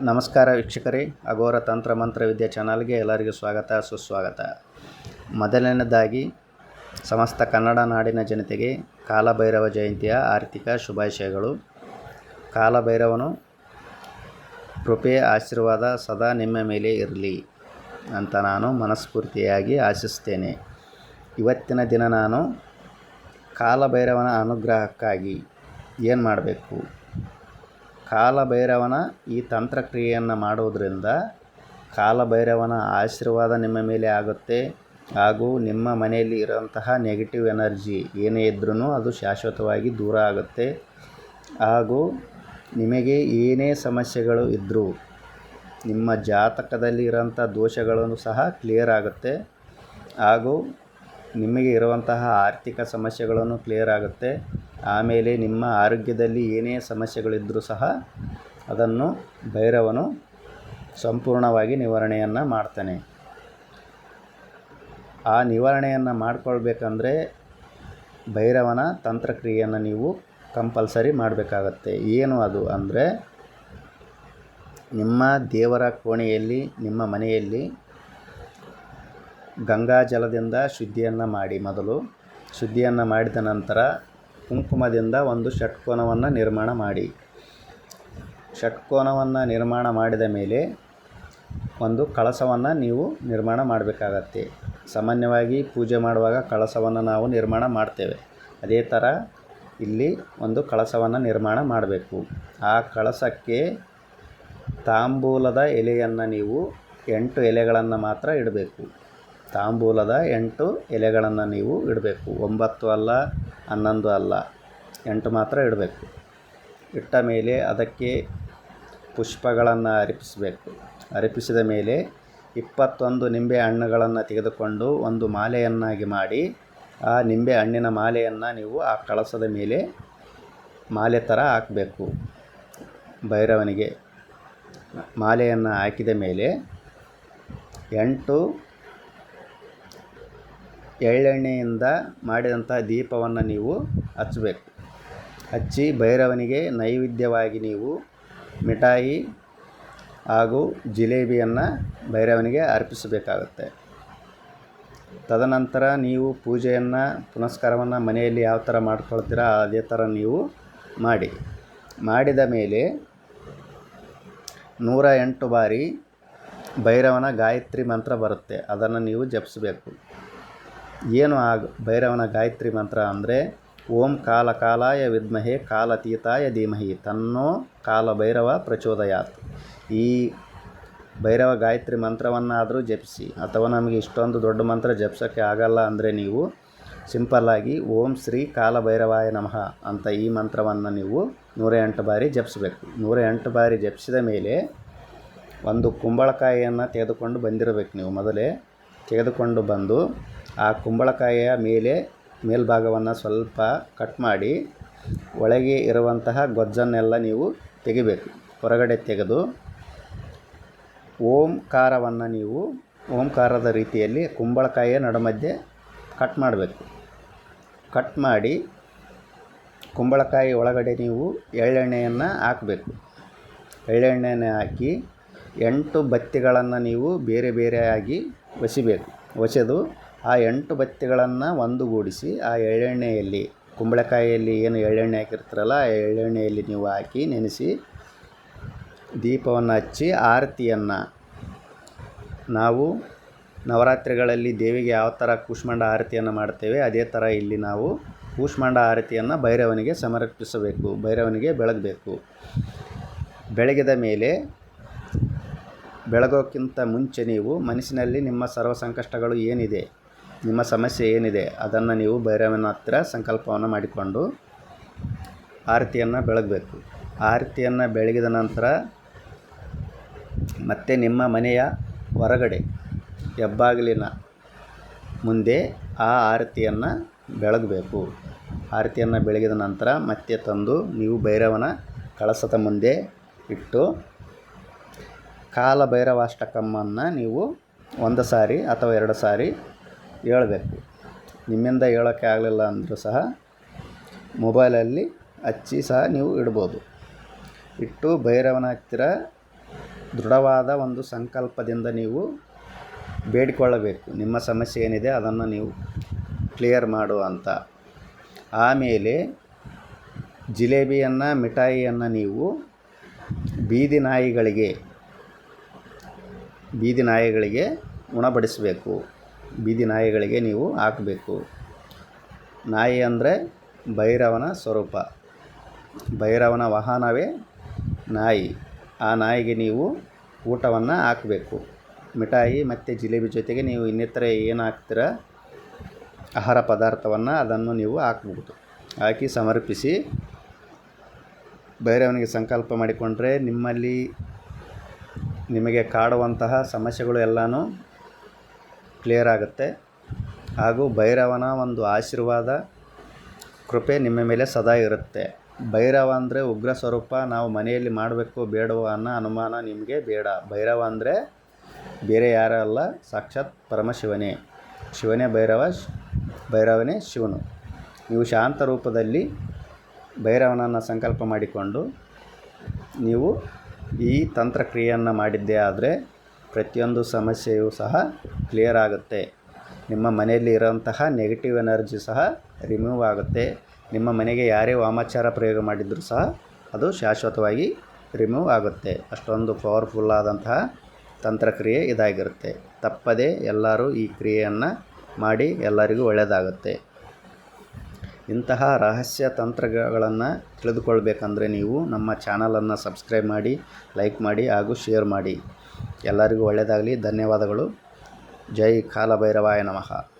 ನಮಸ್ಕಾರ ವೀಕ್ಷಕರೇ. ಅಘೋರ ತಂತ್ರ ಮಂತ್ರ ವಿದ್ಯಾ ಚಾನಲ್ಗೆ ಎಲ್ಲರಿಗೂ ಸ್ವಾಗತ, ಸುಸ್ವಾಗತ. ಮೊದಲನೇದಾಗಿ ಸಮಸ್ತ ಕನ್ನಡ ನಾಡಿನ ಜನತೆಗೆ ಕಾಲಭೈರವ ಜಯಂತಿಯ ಆರ್ಥಿಕ ಶುಭಾಶಯಗಳು. ಕಾಲಭೈರವನು ಕೃಪೆ, ಆಶೀರ್ವಾದ ಸದಾ ನಿಮ್ಮ ಮೇಲೆ ಇರಲಿ ಅಂತ ನಾನು ಮನಸ್ಫೂರ್ತಿಯಾಗಿ ಆಶಿಸ್ತೇನೆ. ಇವತ್ತಿನ ದಿನ ನಾನು ಕಾಲಭೈರವನ ಅನುಗ್ರಹಕ್ಕಾಗಿ ಏನು ಮಾಡಬೇಕು? ಕಾಲಭೈರವನ ಈ ತಂತ್ರಕ್ರಿಯೆಯನ್ನು ಮಾಡುವುದರಿಂದ ಕಾಲಭೈರವನ ಆಶೀರ್ವಾದ ನಿಮ್ಮ ಮೇಲೆ ಆಗುತ್ತೆ ಹಾಗೂ ನಿಮ್ಮ ಮನೆಯಲ್ಲಿ ಇರುವಂತಹ ನೆಗೆಟಿವ್ ಎನರ್ಜಿ ಏನೇ ಇದ್ರೂ ಅದು ಶಾಶ್ವತವಾಗಿ ದೂರ ಆಗುತ್ತೆ. ಹಾಗೂ ನಿಮಗೆ ಏನೇ ಸಮಸ್ಯೆಗಳು ಇದ್ದರೂ ನಿಮ್ಮ ಜಾತಕದಲ್ಲಿ ಇರೋಂಥ ದೋಷಗಳನ್ನು ಸಹ ಕ್ಲಿಯರ್ ಆಗುತ್ತೆ. ಹಾಗೂ ನಿಮಗೆ ಇರುವಂತಹ ಆರ್ಥಿಕ ಸಮಸ್ಯೆಗಳನ್ನು ಕ್ಲಿಯರ್ ಆಗುತ್ತೆ. ಆಮೇಲೆ ನಿಮ್ಮ ಆರೋಗ್ಯದಲ್ಲಿ ಏನೇ ಸಮಸ್ಯೆಗಳಿದ್ದರೂ ಸಹ ಅದನ್ನು ಭೈರವನು ಸಂಪೂರ್ಣವಾಗಿ ನಿವಾರಣೆಯನ್ನು ಮಾಡ್ತಾನೆ. ಆ ನಿವಾರಣೆಯನ್ನು ಮಾಡಿಕೊಳ್ಬೇಕಂದ್ರೆ ಭೈರವನ ತಂತ್ರಕ್ರಿಯೆಯನ್ನು ನೀವು ಕಂಪಲ್ಸರಿ ಮಾಡಬೇಕಾಗತ್ತೆ. ಏನು ಅದು ಅಂದರೆ ನಿಮ್ಮ ದೇವರ ಕೋಣೆಯಲ್ಲಿ, ನಿಮ್ಮ ಮನೆಯಲ್ಲಿ ಗಂಗಾ ಜಲದಿಂದ ಶುದ್ಧಿಯನ್ನು ಮಾಡಿ ಮೊದಲು. ಶುದ್ಧಿಯನ್ನು ಮಾಡಿದ ನಂತರ ಕುಂಕುಮದಿಂದ ಒಂದು ಷಟ್ಕೋನವನ್ನು ನಿರ್ಮಾಣ ಮಾಡಿ. ಷಟ್ಕೋನವನ್ನು ನಿರ್ಮಾಣ ಮಾಡಿದ ಮೇಲೆ ಒಂದು ಕಳಸವನ್ನು ನೀವು ನಿರ್ಮಾಣ ಮಾಡಬೇಕಾಗತ್ತೆ. ಸಾಮಾನ್ಯವಾಗಿ ಪೂಜೆ ಮಾಡುವಾಗ ಕಳಸವನ್ನು ನಾವು ನಿರ್ಮಾಣ ಮಾಡ್ತೇವೆ. ಅದೇ ಥರ ಇಲ್ಲಿ ಒಂದು ಕಳಸವನ್ನು ನಿರ್ಮಾಣ ಮಾಡಬೇಕು. ಆ ಕಳಸಕ್ಕೆ ತಾಂಬೂಲದ ಎಲೆಯನ್ನು ನೀವು ಎಂಟು ಎಲೆಗಳನ್ನು ಮಾತ್ರ ಇಡಬೇಕು. ತಾಂಬೂಲದ ಎಂಟು ಎಲೆಗಳನ್ನು ನೀವು ಇಡಬೇಕು. ಒಂಬತ್ತು ಅಲ್ಲ, ಹನ್ನೊಂದು ಅಲ್ಲ, ಎಂಟು ಮಾತ್ರ ಇಡಬೇಕು. ಇಟ್ಟ ಮೇಲೆ ಅದಕ್ಕೆ ಪುಷ್ಪಗಳನ್ನು ಅರ್ಪಿಸಬೇಕು. ಅರ್ಪಿಸಿದ ಮೇಲೆ ಇಪ್ಪತ್ತೊಂದು ನಿಂಬೆ ಹಣ್ಣುಗಳನ್ನು ತೆಗೆದುಕೊಂಡು ಒಂದು ಮಾಲೆಯನ್ನಾಗಿ ಮಾಡಿ, ಆ ನಿಂಬೆ ಹಣ್ಣಿನ ಮಾಲೆಯನ್ನು ನೀವು ಆ ಕಳಸದ ಮೇಲೆ ಮಾಲೆ ಥರ ಹಾಕಬೇಕು. ಭೈರವನಿಗೆ ಮಾಲೆಯನ್ನು ಹಾಕಿದ ಮೇಲೆ ಎಂಟು ಎಳ್ಳೆಣ್ಣೆಯಿಂದ ಮಾಡಿದಂಥ ದೀಪವನ್ನು ನೀವು ಹಚ್ಚಬೇಕು. ಹಚ್ಚಿ ಭೈರವನಿಗೆ ನೈವೇದ್ಯವಾಗಿ ನೀವು ಮಿಠಾಯಿ ಹಾಗೂ ಜಿಲೇಬಿಯನ್ನು ಭೈರವನಿಗೆ ಅರ್ಪಿಸಬೇಕಾಗುತ್ತೆ. ತದನಂತರ ನೀವು ಪೂಜೆಯನ್ನು, ಪುನಸ್ಕಾರವನ್ನು ಮನೆಯಲ್ಲಿ ಯಾವ ಥರ ಮಾಡ್ಕೊಳ್ತೀರಾ ಅದೇ ಥರ ನೀವು ಮಾಡಿ. ಮಾಡಿದ ಮೇಲೆ ನೂರ ಎಂಟು ಬಾರಿ ಭೈರವನ ಗಾಯತ್ರಿ ಮಂತ್ರ ಬರುತ್ತೆ. ಅದನ್ನು ನೀವು ಜಪಿಸಬೇಕು. ಏನು ಆ ಭೈರವನ ಗಾಯತ್ರಿ ಮಂತ್ರ ಅಂದರೆ, ಓಂ ಕಾಲ ಕಾಲಾಯ ವಿದ್ಮಹೆ ಕಾಲತೀತಾಯ ಧೀಮಹಿ ತನ್ನೋ ಕಾಲ ಭೈರವ ಪ್ರಚೋದಯಾತ್. ಈ ಭೈರವ ಗಾಯತ್ರಿ ಮಂತ್ರವನ್ನಾದರೂ ಜಪಿಸಿ. ಅಥವಾ ನಮಗೆ ಇಷ್ಟೊಂದು ದೊಡ್ಡ ಮಂತ್ರ ಜಪಿಸೋಕ್ಕೆ ಆಗಲ್ಲ ಅಂದರೆ ನೀವು ಸಿಂಪಲ್ಲಾಗಿ ಓಂ ಶ್ರೀ ಕಾಲ ಭೈರವಾಯ ನಮಃ ಅಂತ ಈ ಮಂತ್ರವನ್ನು ನೀವು ನೂರ ಎಂಟು ಬಾರಿ ಜಪಿಸಬೇಕು. ನೂರ ಎಂಟು ಬಾರಿ ಜಪಿಸಿದ ಮೇಲೆ ಒಂದು ಕುಂಬಳಕಾಯಿಯನ್ನು ತೆಗೆದುಕೊಂಡು ಬಂದಿರಬೇಕು ನೀವು. ಮೊದಲೇ ತೆಗೆದುಕೊಂಡು ಬಂದು ಆ ಕುಂಬಳಕಾಯಿಯ ಮೇಲೆ ಮೇಲ್ಭಾಗವನ್ನು ಸ್ವಲ್ಪ ಕಟ್ ಮಾಡಿ ಒಳಗೆ ಇರುವಂತಹ ಗೊಜ್ಜನ್ನೆಲ್ಲ ನೀವು ತೆಗಿಬೇಕು. ಹೊರಗಡೆ ತೆಗೆದು ಓಂಕಾರವನ್ನು ನೀವು ಓಂಕಾರದ ರೀತಿಯಲ್ಲಿ ಕುಂಬಳಕಾಯಿಯ ನಡುಮಧ್ಯೆ ಕಟ್ ಮಾಡಬೇಕು. ಕಟ್ ಮಾಡಿ ಕುಂಬಳಕಾಯಿ ಒಳಗಡೆ ನೀವು ಎಳ್ಳೆಣ್ಣೆಯನ್ನು ಹಾಕಬೇಕು. ಎಳ್ಳೆಣ್ಣೆಯನ್ನು ಹಾಕಿ ಎಂಟು ಬತ್ತಿಗಳನ್ನು ನೀವು ಬೇರೆ ಬೇರೆಯಾಗಿ ಒಸಿಬೇಕು. ಒಸೆದು ಆ ಎಂಟು ಬತ್ತಿಗಳನ್ನು ಒಂದುಗೂಡಿಸಿ, ಆ ಎಳ್ಳೆಣ್ಣೆಯಲ್ಲಿ, ಕುಂಬಳಕಾಯಿಯಲ್ಲಿ ಏನು ಎಳ್ಳೆಣ್ಣೆ ಹಾಕಿರ್ತಾರಲ್ಲ, ಆ ಎಳ್ಳೆಣ್ಣೆಯಲ್ಲಿ ನೀವು ಹಾಕಿ ನೆನೆಸಿ, ದೀಪವನ್ನು ಹಚ್ಚಿ, ಆರತಿಯನ್ನು ನಾವು ನವರಾತ್ರಿಗಳಲ್ಲಿ ದೇವಿಗೆ ಯಾವ ಥರ ಕೂಷ್ಮಾಂಡ ಆರತಿಯನ್ನು ಮಾಡ್ತೇವೆ, ಅದೇ ಥರ ಇಲ್ಲಿ ನಾವು ಕೂಷ್ಮಾಂಡ ಆರತಿಯನ್ನು ಭೈರವನಿಗೆ ಸಮರ್ಪಿಸಬೇಕು, ಭೈರವನಿಗೆ ಬೆಳಗಬೇಕು. ಬೆಳಗಿದ ಮೇಲೆ ಬೆಳಗೋಕ್ಕಿಂತ ಮುಂಚೆ ನೀವು ಮನಸ್ಸಿನಲ್ಲಿ ನಿಮ್ಮ ಸರ್ವ ಸಂಕಷ್ಟಗಳು ಏನಿದೆ ನಿಮ್ಮ ಸಮಸ್ಯೆ ಏನಿದೆ, ಅದನ್ನು ನೀವು ಭೈರವನ ಹತ್ರ ಸಂಕಲ್ಪವನ್ನು ಮಾಡಿಕೊಂಡು ಆರತಿಯನ್ನು ಬೆಳಗಬೇಕು. ಆರತಿಯನ್ನು ಬೆಳಗಿದ ನಂತರ ಮತ್ತೆ ನಿಮ್ಮ ಮನೆಯ ಹೊರಗಡೆ, ಹೆಬ್ಬಾಗಿಲಿನ ಮುಂದೆ ಆ ಆರತಿಯನ್ನು ಬೆಳಗಬೇಕು. ಆರತಿಯನ್ನು ಬೆಳಗಿದ ನಂತರ ಮತ್ತೆ ತಂದು ನೀವು ಭೈರವನ ಕಳಸದ ಮುಂದೆ ಇಟ್ಟು ಕಾಲ ಭೈರವಾಷ್ಟಕಮ್ಮನ್ನು ನೀವು ಒಂದು ಸಾರಿ ಅಥವಾ ಎರಡು ಸಾರಿ ಹೇಳ್ಬೇಕು. ನಿಮ್ಮಿಂದ ಹೇಳೋಕ್ಕೆ ಆಗಲಿಲ್ಲ ಅಂದರೂ ಸಹ ಮೊಬೈಲಲ್ಲಿ ಹಚ್ಚಿ ಸಹ ನೀವು ಇಡ್ಬೋದು. ಇಟ್ಟು ಭೈರವನ ಹತ್ತಿರ ದೃಢವಾದ ಒಂದು ಸಂಕಲ್ಪದಿಂದ ನೀವು ಬೇಡಿಕೊಳ್ಳಬೇಕು. ನಿಮ್ಮ ಸಮಸ್ಯೆ ಏನಿದೆ ಅದನ್ನು ನೀವು ಕ್ಲಿಯರ್ ಮಾಡು ಅಂತ. ಆಮೇಲೆ ಜಿಲೇಬಿಯನ್ನು, ಮಿಠಾಯಿಯನ್ನು ನೀವು ಬೀದಿ ನಾಯಿಗಳಿಗೆ ಬೀದಿ ನಾಯಿಗಳಿಗೆ ಉಣಬಡಿಸಬೇಕು. ಬೀದಿ ನಾಯಿಗಳಿಗೆ ನೀವು ಹಾಕಬೇಕು. ನಾಯಿ ಅಂದರೆ ಭೈರವನ ಸ್ವರೂಪ. ಭೈರವನ ವಾಹನವೇ ನಾಯಿ. ಆ ನಾಯಿಗೆ ನೀವು ಊಟವನ್ನು ಹಾಕಬೇಕು. ಮಿಠಾಯಿ ಮತ್ತು ಜಿಲೇಬಿ ಜೊತೆಗೆ ನೀವು ಇನ್ನಿತರ ಏನು ಹಾಕ್ತೀರ? ಆಹಾರ ಪದಾರ್ಥವನ್ನು ಅದನ್ನು ನೀವು ಹಾಕ್ಬೋದು. ಹಾಕಿ ಸಮರ್ಪಿಸಿ. ಭೈರವನಿಗೆ ಸಂಕಲ್ಪ ಮಾಡಿಕೊಂಡ್ರೆ ನಿಮ್ಮಲ್ಲಿ ನಿಮಗೆ ಕಾಡುವಂತಹ ಸಮಸ್ಯೆಗಳು ಎಲ್ಲನೂ ಕ್ಲಿಯರ್ ಆಗುತ್ತೆ. ಹಾಗೂ ಭೈರವನ ಒಂದು ಆಶೀರ್ವಾದ ಕೃಪೆ ನಿಮ್ಮ ಮೇಲೆ ಸದಾ ಇರುತ್ತೆ. ಭೈರವ ಅಂದರೆ ಉಗ್ರ ಸ್ವರೂಪ, ನಾವು ಮನೆಯಲ್ಲಿ ಮಾಡಬೇಕು ಬೇಡವೋ ಅನ್ನೋ ಅನುಮಾನ ನಿಮಗೆ ಬೇಡ. ಭೈರವ ಅಂದರೆ ಬೇರೆ ಯಾರೂ ಅಲ್ಲ, ಸಾಕ್ಷಾತ್ ಪರಮಶಿವನೇ. ಶಿವನೇ ಭೈರವ ಭೈರವನೇ ಶಿವನು. ನೀವು ಶಾಂತ ರೂಪದಲ್ಲಿ ಭೈರವನನ್ನು ಸಂಕಲ್ಪ ಮಾಡಿಕೊಂಡು ನೀವು ಈ ತಂತ್ರಕ್ರಿಯೆಯನ್ನು ಮಾಡಿದ್ದೇ ಆದರೆ ಪ್ರತಿಯೊಂದು ಸಮಸ್ಯೆಯೂ ಸಹ ಕ್ಲಿಯರ್ ಆಗುತ್ತೆ. ನಿಮ್ಮ ಮನೆಯಲ್ಲಿ ಇರೋಂತಹ ನೆಗೆಟಿವ್ ಎನರ್ಜಿ ಸಹ ರಿಮೂವ್ ಆಗುತ್ತೆ. ನಿಮ್ಮ ಮನೆಗೆ ಯಾರೇ ವಾಮಾಚಾರ ಪ್ರಯೋಗ ಮಾಡಿದರೂ ಸಹ ಅದು ಶಾಶ್ವತವಾಗಿ ರಿಮೂವ್ ಆಗುತ್ತೆ. ಅಷ್ಟೊಂದು ಪವರ್ಫುಲ್ ಆದಂತಹ ತಂತ್ರಕ್ರಿಯೆ ಇದಾಗಿರುತ್ತೆ. ತಪ್ಪದೇ ಎಲ್ಲರೂ ಈ ಕ್ರಿಯೆಯನ್ನು ಮಾಡಿ ಎಲ್ಲರಿಗೂ ಒಳ್ಳೆಯದಾಗುತ್ತೆ. ಇಂತಹ ರಹಸ್ಯ ತಂತ್ರಗಳನ್ನು ತಿಳಿದುಕೊಳ್ಬೇಕಂದ್ರೆ ನೀವು ನಮ್ಮ ಚಾನಲನ್ನು ಸಬ್ಸ್ಕ್ರೈಬ್ ಮಾಡಿ ಲೈಕ್ ಮಾಡಿ ಹಾಗೂ ಶೇರ್ ಮಾಡಿ. ಎಲ್ಲರಿಗೂ ಒಳ್ಳೆಯದಾಗಲಿ. ಧನ್ಯವಾದಗಳು. ಜೈ ಕಾಲಭೈರವಾಯ ನಮಃ.